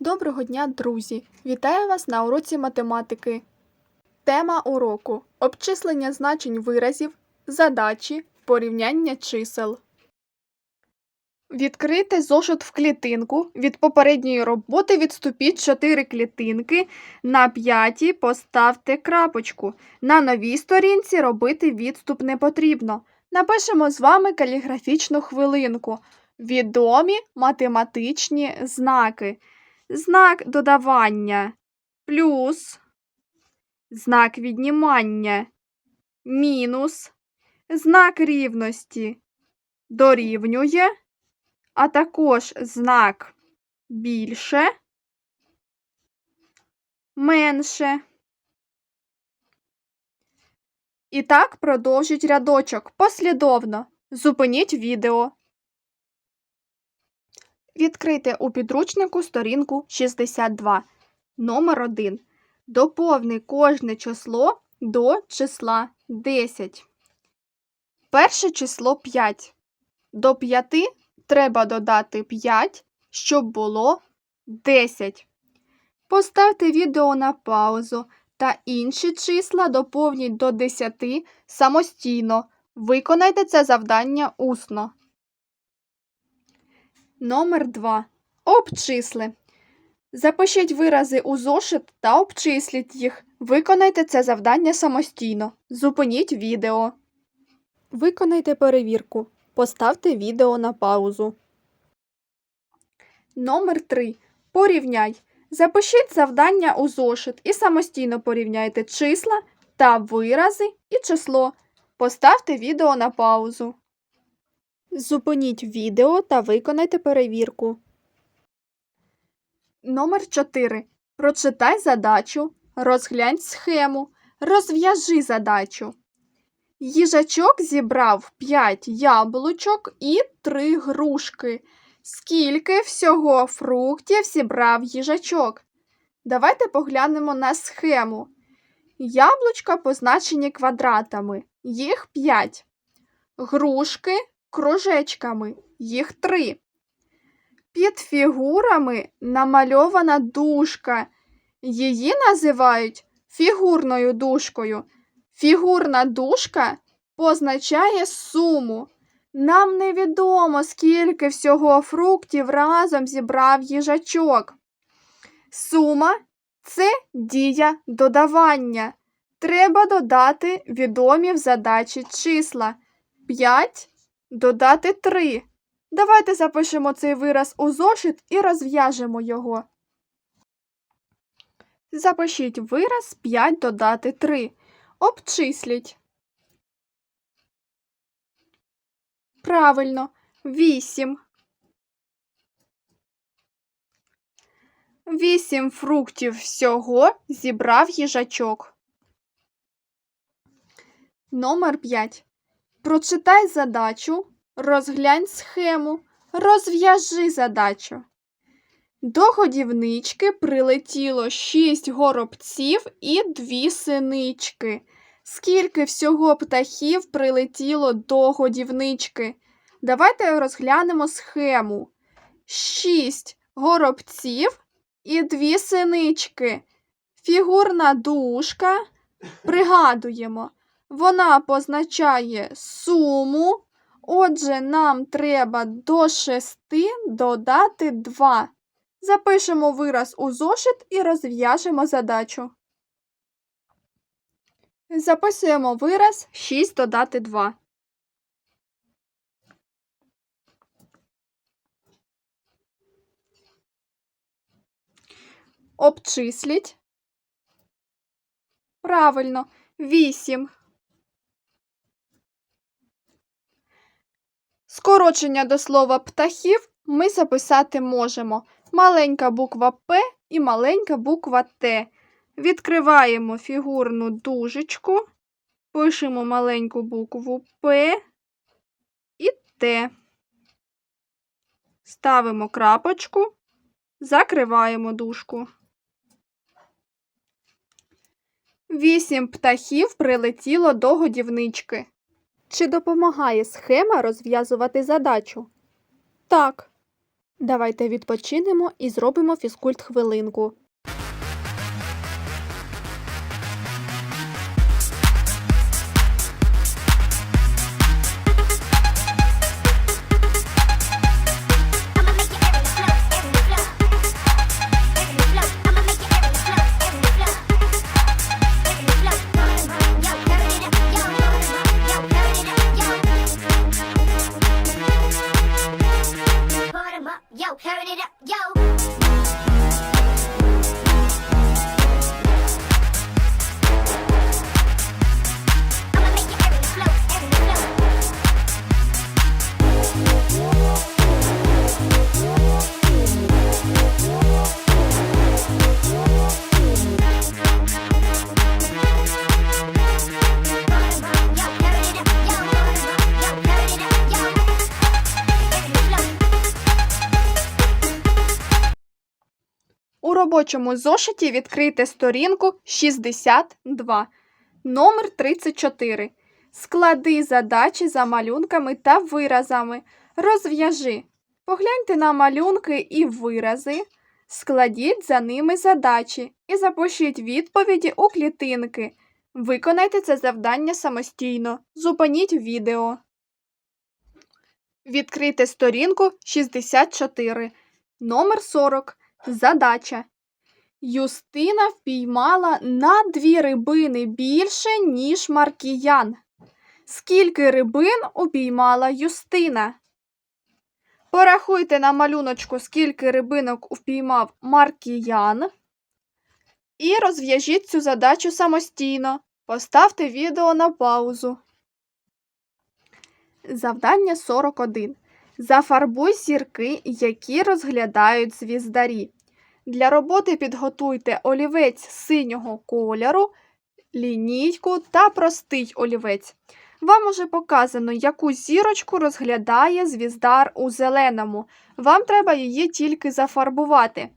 Доброго дня, друзі! Вітаю вас на уроці математики. Тема уроку обчислення значень виразів, задачі, порівняння чисел. Відкрийте зошит в клітинку. Від попередньої роботи відступіть 4 клітинки. На п'ятій поставте крапочку. На новій сторінці робити відступ не потрібно. Напишемо з вами каліграфічну хвилинку. Відомі математичні знаки. Знак додавання. Плюс, знак віднімання. Мінус, знак рівності. Дорівнює, а також знак більше, менше. І так продовжіть рядочок. Послідовно. Зупиніть відео. Відкрийте у підручнику сторінку 62. Номер 1. Доповни кожне число до числа 10. Перше число 5. До 5 треба додати 5, щоб було 10. Поставте відео на паузу та інші числа доповніть до 10 самостійно. Виконайте це завдання усно. Номер 2. Обчисли. Запишіть вирази у зошит та обчисліть їх. Виконайте це завдання самостійно. Зупиніть відео. Виконайте перевірку. Поставте відео на паузу. Номер 3. Порівняй. Запишіть завдання у зошит і самостійно порівняйте числа та вирази і число. Поставте відео на паузу. Зупиніть відео та виконайте перевірку. Номер 4. Прочитай задачу, розглянь схему, розв'яжи задачу. Їжачок зібрав 5 яблучок і 3 грушки. Скільки всього фруктів зібрав їжачок? Давайте поглянемо на схему. Яблучка позначені квадратами, їх 5. Грушки кружечками, їх три. Під фігурами намальована дужка. Її називають фігурною дужкою. Фігурна дужка позначає суму. Нам невідомо, скільки всього фруктів разом зібрав їжачок. Сума це дія додавання. Треба додати відомі в задачі числа 5 Додати 3. Давайте запишемо цей вираз у зошит і розв'яжемо його. Запишіть вираз 5 додати 3. Обчисліть. Правильно. 8. 8 фруктів всього зібрав їжачок. Номер 5. Прочитай задачу, розглянь схему, розв'яжи задачу. До годівнички прилетіло 6 горобців і 2 синички. Скільки всього птахів прилетіло до годівнички? Давайте розглянемо схему. 6 горобців і 2 синички. Фігурна дужка. Пригадуємо. Вона позначає суму. Отже, нам треба до 6 додати 2. Запишемо вираз у зошит і розв'яжемо задачу. Записуємо вираз 6 додати 2. Обчисліть. Правильно, 8. Скорочення до слова птахів ми записати можемо. Маленька буква П і маленька буква Т. Відкриваємо фігурну дужечку, пишемо маленьку букву П і Т. Ставимо крапочку, закриваємо дужку. Вісім птахів прилетіло до годівнички. Чи допомагає схема розв'язувати задачу? Так. Давайте відпочинемо і зробимо фізкульт хвилинку. Робочому зошиті відкрийте сторінку 62, номер 34. Склади задачі за малюнками та виразами. Розв'яжи. Погляньте на малюнки і вирази. Складіть за ними задачі і запишіть відповіді у клітинки. Виконайте це завдання самостійно. Зупиніть відео. Відкрийте сторінку 64, номер 40. Задача. Юстина впіймала на дві рибини більше, ніж Маркіян. Скільки рибин упіймала Юстина? Порахуйте на малюночку, скільки рибинок впіймав Маркіян. І розв'яжіть цю задачу самостійно. Поставте відео на паузу. Завдання 41. Зафарбуй зірки, які розглядають звіздарі. Для роботи підготуйте олівець синього кольору, лінійку та простий олівець. Вам уже показано, яку зірочку розглядає звіздар у зеленому. Вам треба її тільки зафарбувати.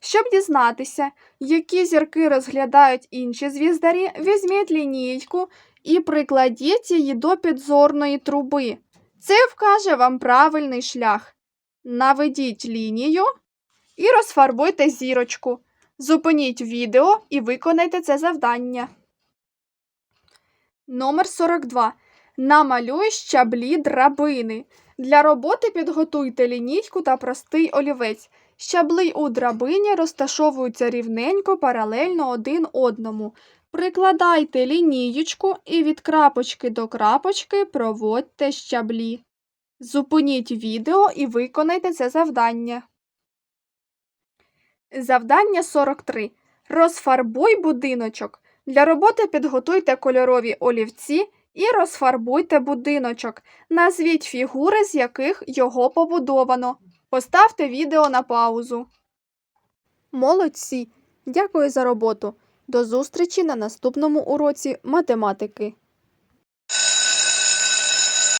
Щоб дізнатися, які зірки розглядають інші звіздарі, візьміть лінійку і прикладіть її до підзорної труби. Це вкаже вам правильний шлях. Наведіть лінію і розфарбуйте зірочку. Зупиніть відео і виконайте це завдання. Номер 42. Намалюй щаблі драбини. Для роботи підготуйте лінійку та простий олівець. Щабли у драбині розташовуються рівненько паралельно один одному. Прикладайте лінієчку і від крапочки до крапочки проводьте щаблі. Зупиніть відео і виконайте це завдання. Завдання 43. Розфарбуй будиночок. Для роботи підготуйте кольорові олівці і розфарбуйте будиночок. Назвіть фігури, з яких його побудовано. Поставте відео на паузу. Молодці! Дякую за роботу. До зустрічі на наступному уроці математики.